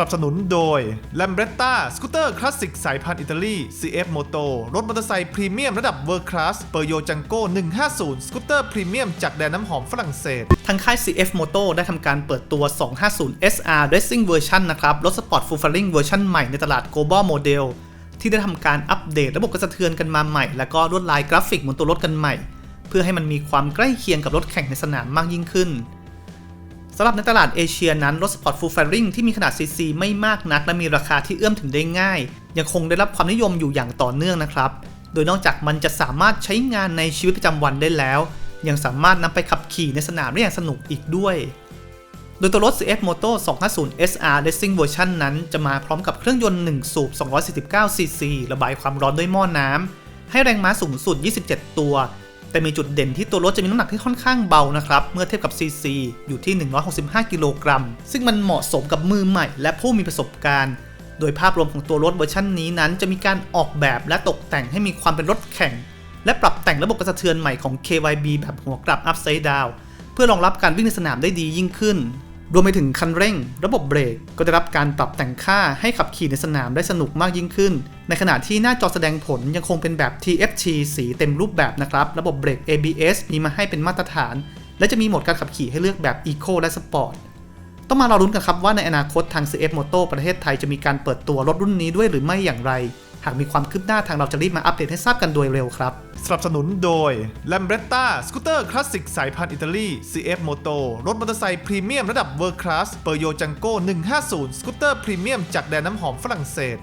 นับสนุนโดย l a m b r e t t a สกูตเตอร์คลาสสิกสายพันธุ์อิตาลี CF Moto รถมอเตอร์ไซค์พรีเมียมระดับเวอร์คลาสเปอร์โยจังโก้150 สกูตเตอร์พรีเมียมจากแดนน้ำหอมฝรั่งเศส ทางค่าย CF Moto ได้ทำการเปิดตัว 250 SR Racing Version นะครับ รถสปอร์ตฟูลฟ r ริงเวอร์ชันใหม่ในตลาด Global Model ที่ได้ทำการอัปเดตระบบกระสะเทือนกันมาใหม่ แล้วก็ลวดลายกราฟิกบนตัวรถกันใหม่ เพื่อให้มันมีความใกล้เคียงกับรถแข่งในสนามมากยิ่งขึ้นำหรับในตลาดเอเชียนั้น รถสปอร์ตฟูล r ริงที่มีขนาดซีซีไม่มากนัก และมีราคาที่เอื้อมถึงได้ง่าย ยังคงได้รับความนิยมอยู่อย่างต่อเนื่องนะครับ โดยนอกจากมันจะสามารถใช้งานในชีวิตประจำวันได้แล้ว ยังสามารถนำไปขับขี่ในสนามได้อย่างสนุกอีกด้วย โดยตัวรถ CF Moto 250 SR Racing Version นั้น จะมาพร้อมกับเครื่องยนต์1สูบ249 cc ระบายความร้อนด้วยหม้อน้ำให้แรงม้าสูงสุด 27 ตัว แต่มีจุดเด่นที่ตัวรถจะมีน้ำหนักที่ค่อนข้างเบานะครับ เมื่อเทียบกับ cc อยู่ที่ 165 กิโลกรัม ซึ่งมันเหมาะสมกับมือใหม่ และผู้มีประสบการณ์ โดยภาพรวมของตัวรถเวอร์ชันนี้นั้นจะมีการออกแบบและตกแต่งให้มีความเป็นรถแข่ง และปรับแต่งระบบกระสะเทือนใหม่ของ KYB แบบหัวกลับ Upside Down เพื่อรองรับการวิ่งในสนามได้ดียิ่งขึ้น รวมไปถึงคันเร่ง ระบบเบรกก็ได้รับการปรับแต่งค่าให้ขับขี่ในสนามได้สนุกมากยิ่งขึ้น ในขณะที่หน้าจอแสดงผลยังคงเป็นแบบ TFT สีเต็มรูปแบบนะครับ ระบบเบรก ABS มีมาให้เป็นมาตรฐาน และจะมีโหมดการขับขี่ให้เลือกแบบ Eco และ Sport ต้องมารอรุ้นกันครับว่าในอนาคตทาง CF Moto ประเทศไทยจะมีการเปิดตัวรถรุ่นนี้ด้วยหรือไม่อย่างไร หากมีความคืบหน้าทางเราจะรีบมาอัปเดตให้ทราบกันโดยเร็วครับสนับสนุนโดย l a m b r e t t a สกูตเตอร์คลาสสิกสายพันธุ์อิตาลี CF Moto รถมอเตอร์ไซค์พรีเมียมระดับเวอร์คลาสเปอร์โยจังโก้150 สกูตเตอร์พรีเมียมจากแดนน้ำหอมฝรั่งเศส